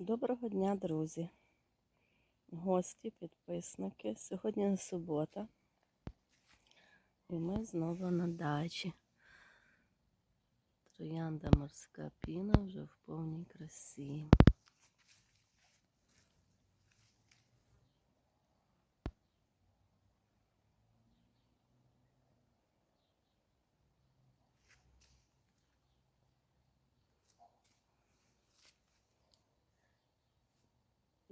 Доброго дня, друзі, гості, підписники. Сьогодні субота, і ми знову на дачі. Троянда морська піна вже в повній красі.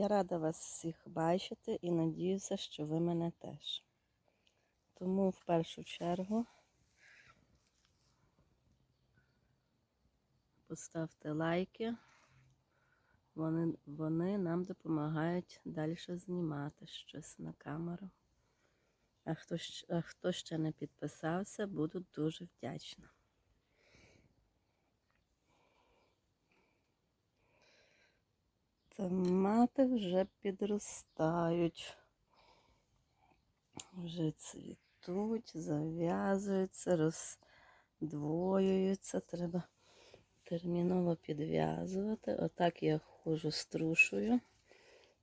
Я рада вас всіх бачити і надіюся, що ви мене теж. Тому в першу чергу поставте лайки. Вони, вони нам допомагають далі знімати щось на камеру. А хто, а хто ще не підписався, буду дуже вдячна. Томати вже підростають, вже цвітуть, зав'язуються, роздвоюються. Треба терміново підв'язувати. Отак я ходжу струшую,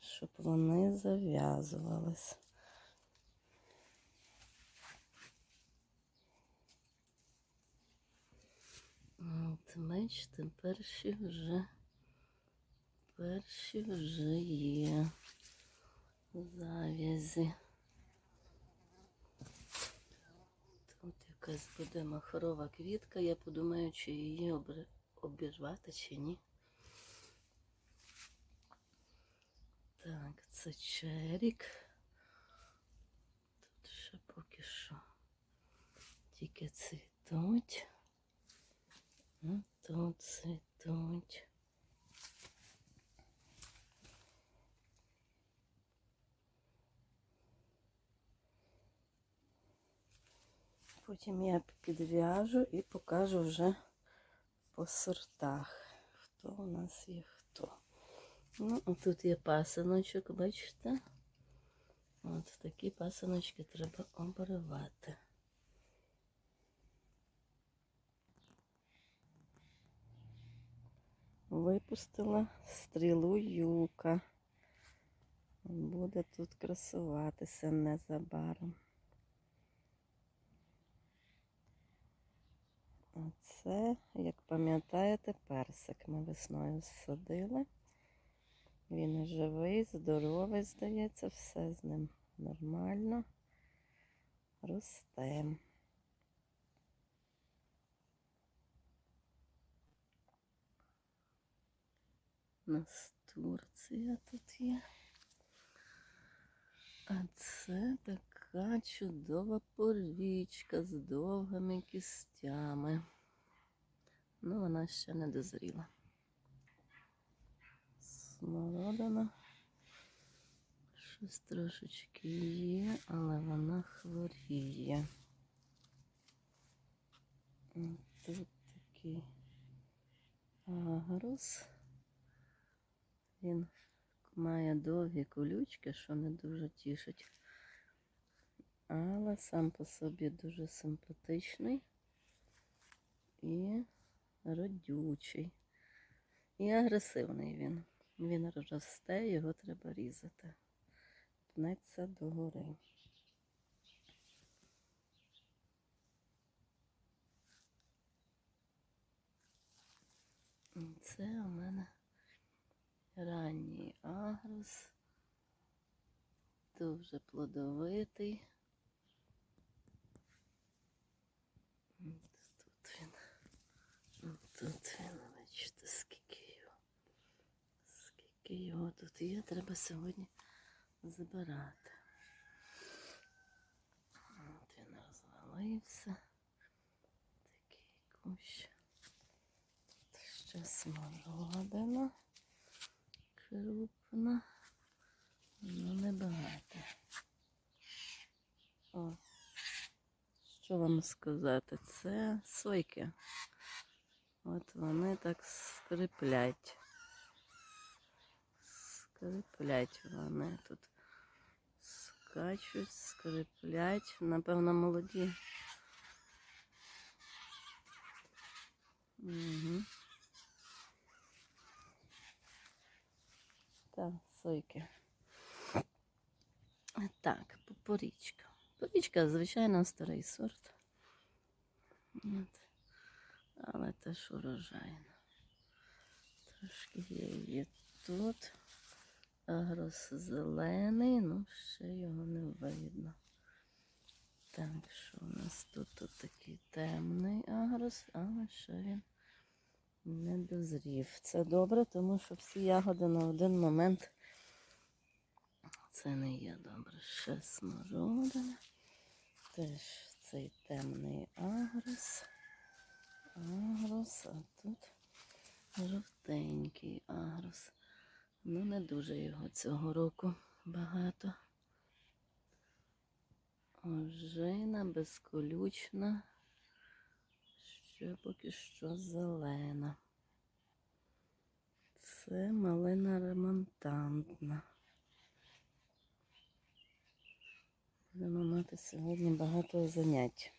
щоб вони зав'язувались. От, бачите, перші вже. Перші вже є зав'язі. Тут якась буде махрова квітка. Я подумаю, чи її обірвати чи ні. Так, це черік. Тут ще поки що тільки цвітуть. Тут цвітуть. Потім я підв'яжу і покажу вже по сортах, хто у нас є хто. Ну, тут є пасиночок, бачите? От такі пасиночки треба обривати. Випустила стрілу юка. Буде тут красуватися незабаром. А це, як пам'ятаєте, персик ми весною садили. Він живий, здоровий, здається, все з ним нормально. Росте. Настурція тут є. А це така чудова порічка з довгими кістями. Ну, вона ще не дозріла. Смородина. Щось трошечки є, але вона хворіє. Тут такий агрус. Він має довгі колючки, що не дуже тішить. Але сам по собі дуже симпатичний і родючий. І агресивний він. Він росте, його треба різати. Пнеться догори. Це у мене ранній агрус. Дуже плодовитий. От Тут він. От Тут він, бачите, скільки його. Скільки його тут є, треба сьогодні забирати. От він розвалився. Такий кущ. Тут ще смородина крупна. Ну, небагато. О, що вам сказати? Це сойки. От вони так скриплять. Скриплять вони тут. Скачуть, скриплять. Напевно, молоді. Угу. сойки. Так, порічка. Порічка, звичайно, старий сорт. От. Але теж урожайна. Трошки є її тут. Агрос зелений, ну ще його не видно. Так, що у нас тут, тут такий темний агрос, але ще він не дозрів. Це добре, тому що всі ягоди на один момент це не є добре. Ще смородина. Теж цей темний агрос. Агрос, а тут жовтенький агрос. Ну, не дуже його цього року багато. Ожина безколючна, ще поки що зелена. Це малина ремонтантна. Будемо мати сьогодні багато занять.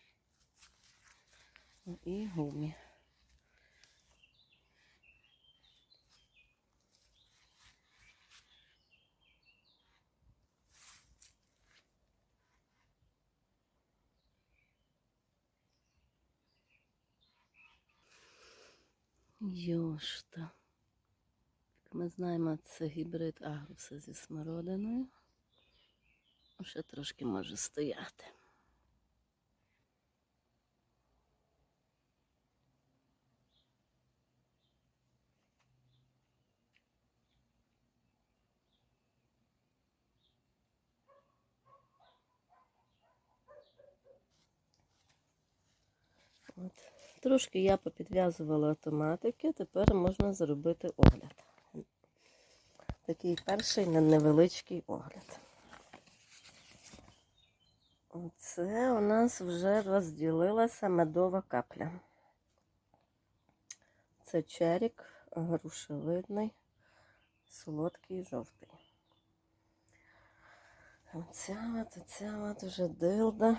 І гумі. Йошта. Як ми знаємо, це гібрид агруса зі смородиною. Ще трошки може стояти. От. Трошки я попідв'язувала автоматики, тепер можна зробити огляд. Такий перший невеличкий огляд. Оце у нас вже розділилася медова капля. Це черік, грушевидний, солодкий жовтий. Оця от, оця от вже дилда.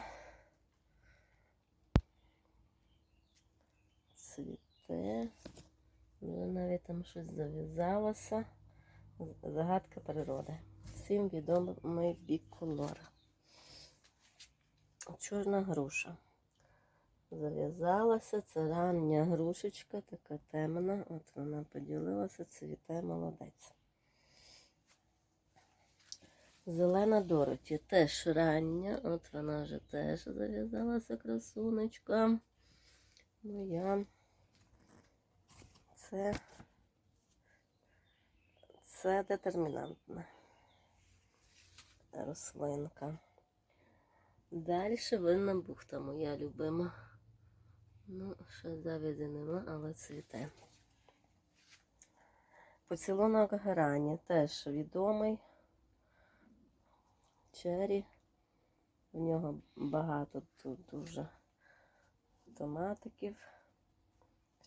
Цвіте. Вже навіть там щось зав'язалося. Загадка природи. Всім відомий біколор. Чорна груша. Зав'язалася, це рання грушечка, така темна. От вона поділилася, цвіте молодець. Зелена Дороті теж рання, от вона вже теж зав'язалася красунечка. Моя. Це, це детермінантна рослинка. Далі винна бухта моя любима. Ну, ще завязи нема, але цвіте. Поцілунок грані теж відомий. Чері. В нього багато тут дуже томатиків.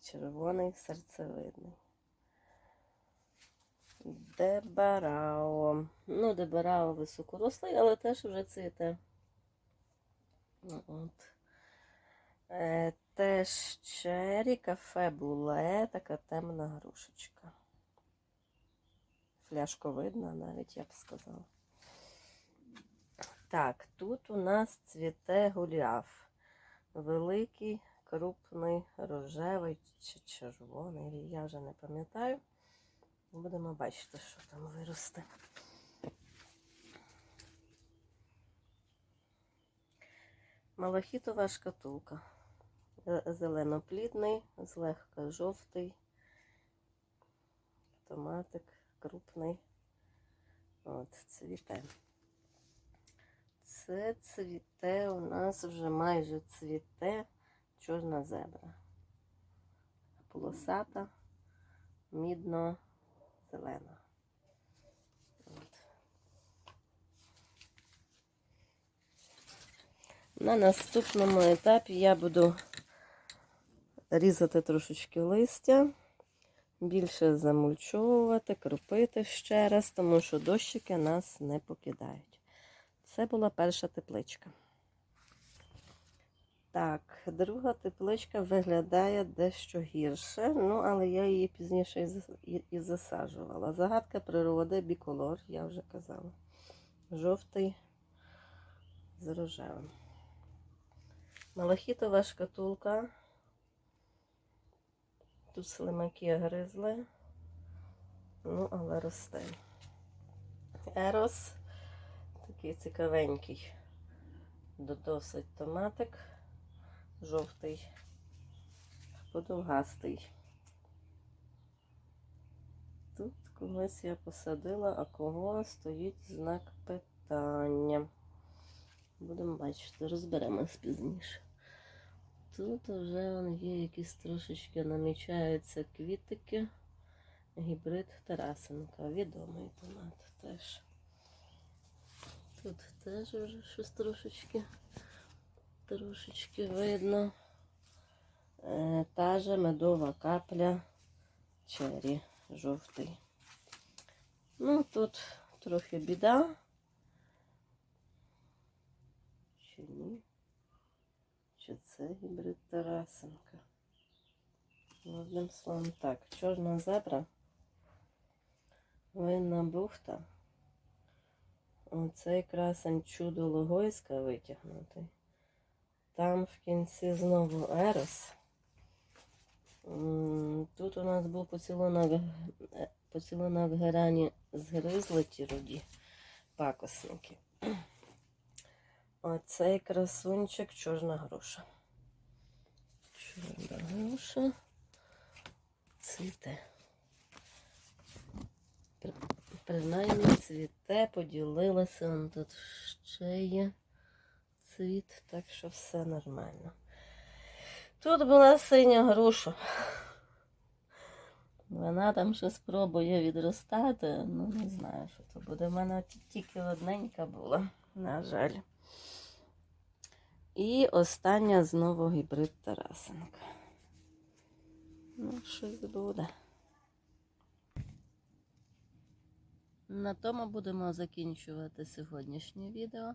Червоний серцевидний. Дебарао. Ну, дебарао високорослий, але теж вже цвіте. Ну, От. Е, теж чері, кафе буле, така темна грушечка. Фляшковидна навіть, я б сказала. Так, тут у нас цвіте гуляв. Великий, крупний, рожевий чи червоний, я вже не пам'ятаю. Будемо бачити, що там виросте. Малахітова шкатулка. Е, Зеленоплідний, злегка жовтий, томатик крупний. От, цвіте. Це цвіте у нас вже майже цвіте чорна зебра. Полосата, мідно-зелена. На наступному етапі я буду різати трошечки листя, більше замульчовувати, кропити ще раз, тому що дощики нас не покидають. Це була перша тепличка. Так, друга тепличка виглядає дещо гірше, ну, але я її пізніше і, засаджувала. Загадка природи, біколор, я вже казала. Жовтий з рожевим. Малахітова шкатулка. Тут слимаки гризли. Ну, але росте. Ерос такий цікавенький. Досить томатик. Жовтий, подовгастий. Тут когось я посадила, а кого стоїть знак питання. Будемо бачити, розберемось пізніше. Тут вже є якісь трошечки намічаються квітики. Гібрид Тарасенка. Відомий томат теж. Тут теж вже щось трошечки, трошечки видно. Е, та же медова капля чері жовтий. Ну, тут трохи біда. Чи ні? Чи це гібрид Тарасенка? Одним словом так, чорна зебра, винна бухта. Оцей красень чудо Логойська витягнутий. Там в кінці знову Ерос. Тут у нас був поцілунок, е, поцілунок герані згризли ті руді пакосники. Оцей красунчик чорна груша. Чорна груша цвіте. При- Принаймні цвіте, поділилася, тут ще є цвіт, так що все нормально. Тут була синя груша. Вона там ще спробує відростати, ну не знаю, що то буде. У мене тільки одненька була, на жаль. І остання знову гібрид Тарасенка. Ну, щось буде. На тому будемо закінчувати сьогоднішнє відео.